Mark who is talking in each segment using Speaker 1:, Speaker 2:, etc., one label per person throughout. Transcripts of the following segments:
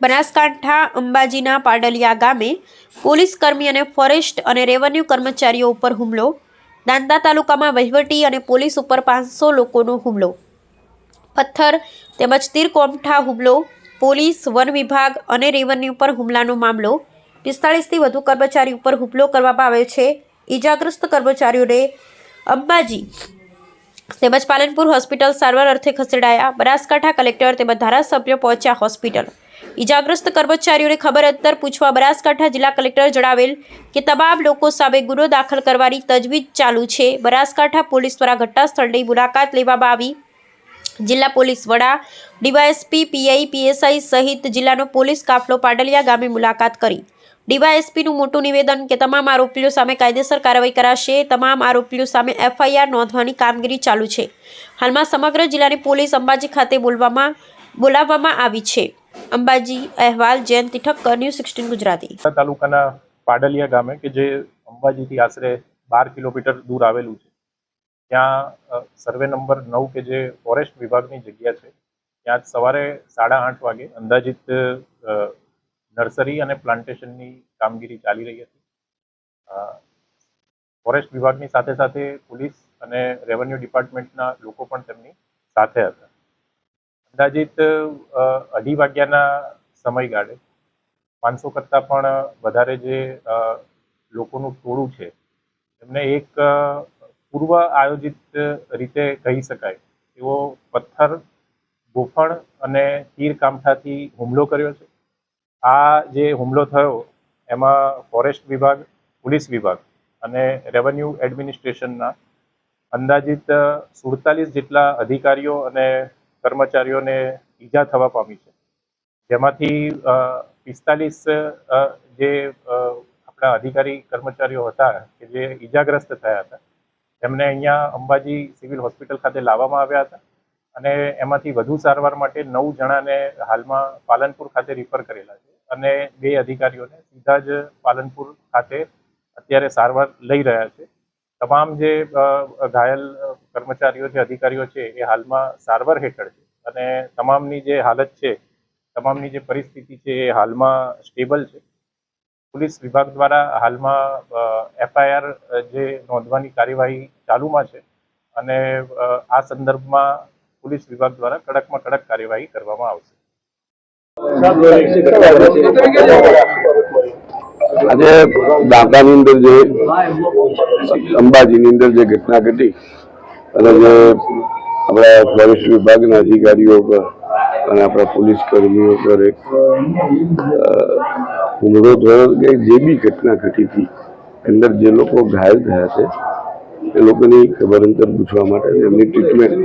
Speaker 1: બનાસકાંઠા અંબાજીના પાડલિયા ગામે પોલીસ કર્મી અને ફોરેસ્ટ અને રેવન્યુ કર્મચારીઓ ઉપર હુમલો. દાંતા તાલુકામાં વહીવટી અને પોલીસ ઉપર પાંચસો લોકોનો હુમલો. પથ્થર તેમજ તીર કોમઠા હુમલો, પોલીસ, વન વિભાગ અને રેવન્યુ પર હુમલાનો મામલો. પિસ્તાળીસથી વધુ કર્મચારી ઉપર હુમલો કરવામાં આવ્યો છે. ઈજાગ્રસ્ત કર્મચારીઓને અંબાજી તેમજ પાલનપુર હોસ્પિટલ સારવાર અર્થે ખસેડાયા. બનાસકાંઠા કલેક્ટર તેમજ ધારાસભ્યો પહોંચ્યા હોસ્પિટલ. ઈજાગ્રસ્ત કર્મચારીઓને ખબર અંતર પૂછવા બનાસકાંઠા જિલ્લા કલેક્ટર જણાવેલ કે તમામ લોકો સામે ગુનો દાખલ કરવાની તજવીજ ચાલુ છે. બનાસકાંઠા પોલીસ દ્વારા ઘટના સ્થળની મુલાકાત લેવામાં આવી. જિલ્લા પોલીસ વડા, ડીવાયએસપી, પીઆઈ, પીએસઆઈ સહિત જિલ્લાનો પોલીસ કાફલો પાડલિયા ગામે મુલાકાત કરી. ડીવાયએસપીનું મોટું નિવેદન કે તમામ આરોપીઓ સામે કાયદેસર કાર્યવાહી કરાશે, તમામ આરોપીઓ સામે એફઆઈઆર નોંધવાની કામગીરી ચાલુ છે. હાલમાં સમગ્ર જિલ્લાની પોલીસ અંબાજી ખાતે બોલવામાં, બોલાવવામાં આવી છે. અંબાજી અહેવાલ, જયંતિ ઠક્કર, ન્યૂઝ સિક્સટીન ગુજરાતી.
Speaker 2: તાલુકાના પાડલિયા ગામે કે જે અંબાજીથી આશરે બાર કિલોમીટર દૂર આવેલું છે, ત્યાં સર્વે નંબર નવ કે જે ફોરેસ્ટ વિભાગની જગ્યા છે, ત્યાં સવારે સાડા આઠ વાગે અંદાજિત નર્સરી અને પ્લાન્ટેશનની કામગીરી ચાલી રહી હતી. ફોરેસ્ટ વિભાગની સાથે સાથે પોલીસ અને રેવન્યુ ડિપાર્ટમેન્ટના લોકો પણ તેમની સાથે હતા. અંદાજિત અઢી વાગ્યાના સમયગાળે પાંચસો કરતાં પણ વધારે જે લોકોનું ટોળું છે, એમને એક પૂર્વ આયોજિત રીતે કહી શકાય. એવો પથ્થર, ગોફણ અને તીર કામઠાથી હુમલો કર્યો છે. આ જે હુમલો થયો, એમાં ફોરેસ્ટ વિભાગ, પોલીસ વિભાગ અને રેવન્યુ એડમિનિસ્ટ્રેશનના અંદાજિત સુડતાલીસ જેટલા અધિકારીઓ અને કર્મચારીઓને ઈજા થવા પામી છે. જેમાંથી પિસ્તાલીસ જે આપણા અધિકારી કર્મચારીઓ હતા કે જે ઈજાગ્રસ્ત થયા હતા, એમને અહીંયા અંબાજી સિવિલ હોસ્પિટલ ખાતે લાવવામાં આવ્યા હતા અને એમાંથી વધુ સારવાર માટે નવ જણાને હાલમાં પાલનપુર ખાતે રિફર કરેલા છે અને બે અધિકારીઓને સીધા જ પાલનપુર ખાતે અત્યારે સારવાર લઈ રહ્યા છે. તમામ જે ઘાયલ કર્મચારીઓ છે અધિકારીઓ છે એ હાલમાં સારવાર હેઠળ છે. અને તમામની જે હાલત છે, તમામની જે પરિસ્થિતિ છે એ હાલમાં સ્ટેબલ છે. પોલીસ વિભાગ દ્વારા હાલમાં એફઆઈઆર જે નોંધવાની કાર્યવાહી ચાલુમાં છે. અને આ સંદર્ભમાં પોલીસ વિભાગ દ્વારા કડકમાં કડક કાર્યવાહી કરવામાં આવશે.
Speaker 3: આજે દાંતાની અંદર જે અંબાજીની અંદર જે ઘટના ઘટી અને જે આપણા ફોરેસ્ટ વિભાગના અધિકારીઓ પર અને આપણા પોલીસ કર્મીઓ પર એક હુમલો થયો કે જે બી ઘટના ઘટી હતી અંદર જે લોકો ઘાયલ થયા છે એ લોકોની ખબર અંતર પૂછવા માટે એમની ટ્રીટમેન્ટ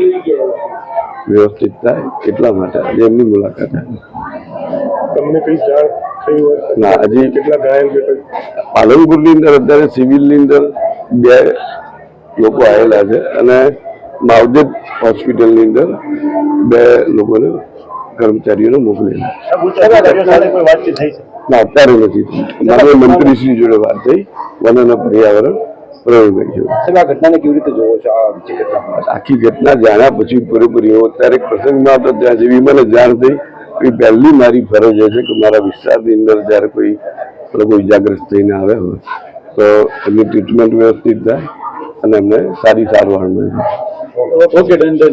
Speaker 3: વ્યવસ્થિત થાય એટલા માટે આજે એમની મુલાકાત થાય
Speaker 4: તમને કઈ જાણ થઈ હોય
Speaker 3: ના હજી
Speaker 4: કેટલા ઘાયલ
Speaker 3: પાલનપુરની અંદર અત્યારે સિવિલની અંદર બે લોકો આવેલા છે અને માવજત હોસ્પિટલની અંદર બે લોકોને કર્મચારીઓને મોકલેલા ના અત્યારે નથી. મારે મંત્રીશ્રી જોડે વાત થઈ. વન અને પર્યાવરણ પ્રયોગ છે.
Speaker 5: સાહેબ આ ઘટનાને કેવી રીતે જોવો છો?
Speaker 3: આખી ઘટના જાણ્યા પછી પૂરેપૂરી એવો અત્યારે પ્રસંગમાં હતો ત્યાં જેવી મને જાણ થઈ. એ પહેલી મારી ફરજ એ છે કે મારા વિસ્તારની અંદર જ્યારે કોઈ લોકો ઇજાગ્રસ્ત થઈને આવે હોય તો એમની ટ્રીટમેન્ટ વ્યવસ્થિત થાય. અને એમને સારી સારવાર મળે.
Speaker 5: Okay done done